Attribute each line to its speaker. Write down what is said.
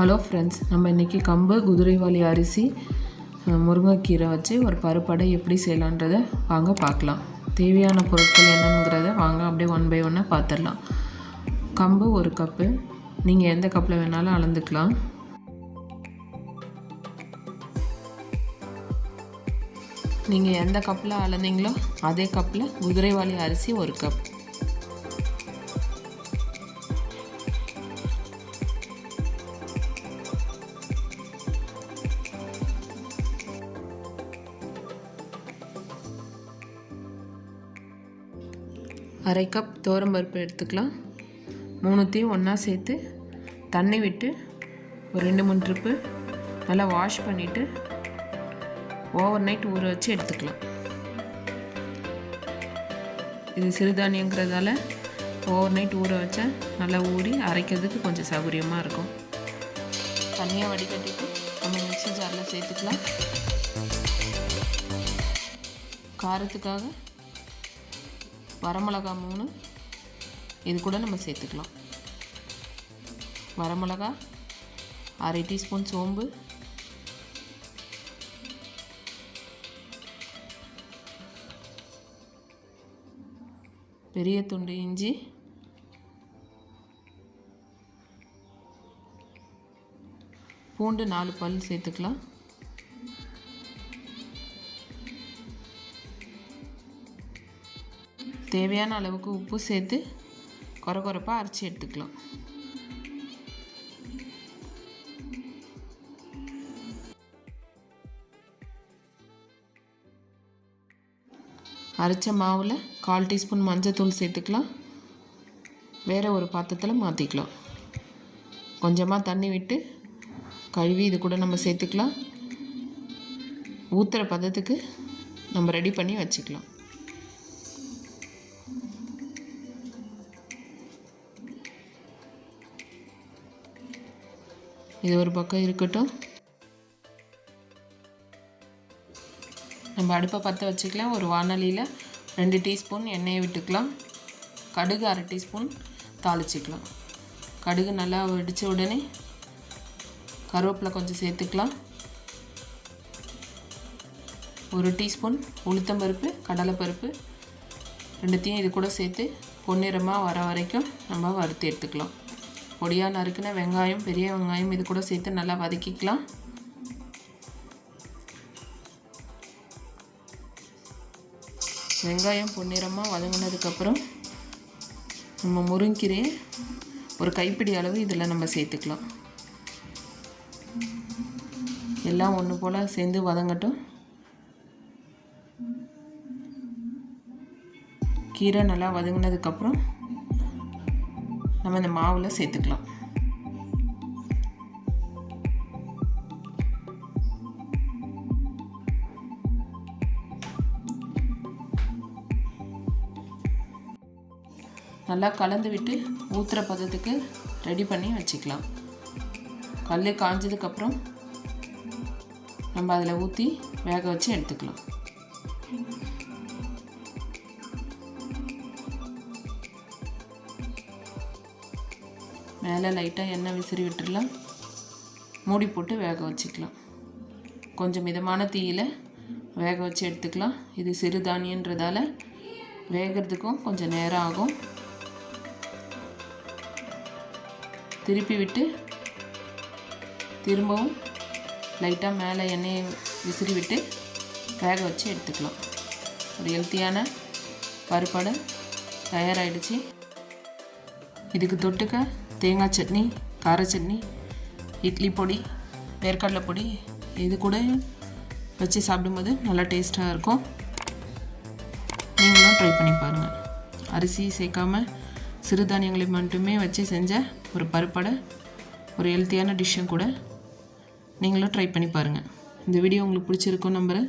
Speaker 1: Hello friends நம்ம இன்றைக்கி கம்பு குதிரைவாலி அரிசி முருங்கைக்கீரை வச்சு ஒரு பருப்படை எப்படி செய்யலான்றதை வாங்க பார்க்கலாம். தேவையான பொருட்கள் என்னங்கிறத வாங்க அப்படியே ஒன் பை ஒன்னாக பார்த்துடலாம் கம்பு ஒரு கப்பு. நீங்கள் எந்த கப்பில் வேணாலும் அளந்துக்கலாம். நீங்கள் எந்த கப்பில் அளந்தீங்களோ அதே கப்பில் குதிரைவாலி அரிசி ஒரு கப். அரை கப் பருப்பு எடுத்துக்கலாம். மூணுத்தையும் ஒன்றா சேர்த்து தண்ணி விட்டு ஒரு ரெண்டு மூணு ட்ரிப்பு நல்லா வாஷ் பண்ணிவிட்டு ஓவர் நைட் ஊற வச்சு எடுத்துக்கலாம். இது சிறுதானியங்கிறதால ஓவர் நைட் ஊற வச்சா நல்லா ஊறி அரைக்கிறதுக்கு கொஞ்சம் சௌகரியமாக இருக்கும். தனியாக வடிகட்டிட்டு நம்ம மிக்சி ஜாரில் சேர்த்துக்கலாம். காரத்துக்காக வரமிளகா மூணு. இது கூட நம்ம சேர்த்துக்கலாம். வரமிளகா அரை டீஸ்பூன் சோம்பு. பெரிய துண்டு இஞ்சி. பூண்டு நாலு பல் சேர்த்துக்கலாம். தேவையான அளவுக்கு உப்பு சேர்த்து கொர கொரப்பாக அரைச்சி எடுத்துக்கலாம். அரைச்ச மாவில் கால் டீஸ்பூன் மஞ்சத்தூள் சேர்த்துக்கலாம். வேறு ஒரு பாத்திரத்தில் மாற்றிக்கலாம் கொஞ்சமாக தண்ணி விட்டு கழுவி இது கூட நம்ம சேர்த்துக்கலாம். ஊற்றுற பதத்துக்கு நம்ம ரெடி பண்ணி வச்சுக்கலாம். இது ஒரு பக்கம் இருக்கட்டும். நம்ம அடுப்பை பற்ற வச்சுக்கலாம். ஒரு வானலியில் ரெண்டு டீஸ்பூன் எண்ணெயை விட்டுக்கலாம். கடுகு அரை டீஸ்பூன் தாளிச்சிக்கலாம். கடுகு நல்லா வெடித்த உடனே கருவேப்பிலை கொஞ்சம் சேர்த்துக்கலாம். ஒரு டீஸ்பூன் உளுத்தம்பருப்பு கடலைப்பருப்பு ரெண்டுத்தையும் இது கூட சேர்த்து பொன்னிறமாக வர வரைக்கும் நம்ம வறுத்து எடுத்துக்கலாம். பொடியாக நறுக்கின வெங்காயம் பெரிய வெங்காயம் இது கூட சேர்த்து நல்லா வதக்கிக்கலாம். வெங்காயம் பொன்னிறமாக வதங்கினதுக்கப்புறம் நம்ம முருங்கீரையை ஒரு கைப்பிடி அளவு இதில் நம்ம சேர்த்துக்கலாம். எல்லாம் ஒன்று போல் சேர்ந்து வதங்கட்டும். கீரை நல்லா வதங்கினதுக்கப்புறம் நம்ம இந்த மாவில் சேர்த்துக்கலாம். நல்லா கலந்து விட்டு ஊற்றுற பதத்துக்கு ரெடி பண்ணி வச்சுக்கலாம். கல் காஞ்சதுக்கப்புறம் நம்ம அதில் ஊற்றி வேக வச்சு எடுத்துக்கலாம். மேலே லைட்டாக எண்ணெய் விசிறி விட்டுடலாம். மூடி போட்டு வேக வச்சுக்கலாம். கொஞ்சம் மிதமான தீயில் வேக வச்சு எடுத்துக்கலாம். இது சிறுதானியன்றதால வேகிறதுக்கும் கொஞ்சம் நேரம் ஆகும். திருப்பி விட்டு திரும்பவும் லைட்டாக மேலே எண்ணெயை விசிறி விட்டு வேக வச்சு எடுத்துக்கலாம். ஒரு ஹெல்த்தியான பருப்படை தயாராகிடுச்சு இதுக்கு தொட்டுக்க தேங்காய் சட்னி கார சட்னி இட்லி பொடி வேர்க்கடலை பொடி இது கூட வச்சு சாப்பிடும்போது நல்லா டேஸ்ட்டாக இருக்கும். நீங்களும் ட்ரை பண்ணி பாருங்கள் அரிசி சேர்க்காம சிறுதானியங்களை மட்டுமே வச்சு செஞ்ச ஒரு பருப்படை ஒரு ஹெல்த்தியான டிஷ்ஷும் கூட நீங்களும் ட்ரை பண்ணி பாருங்கள் இந்த வீடியோ உங்களுக்கு பிடிச்சிருக்கும் நம்புகிறேன்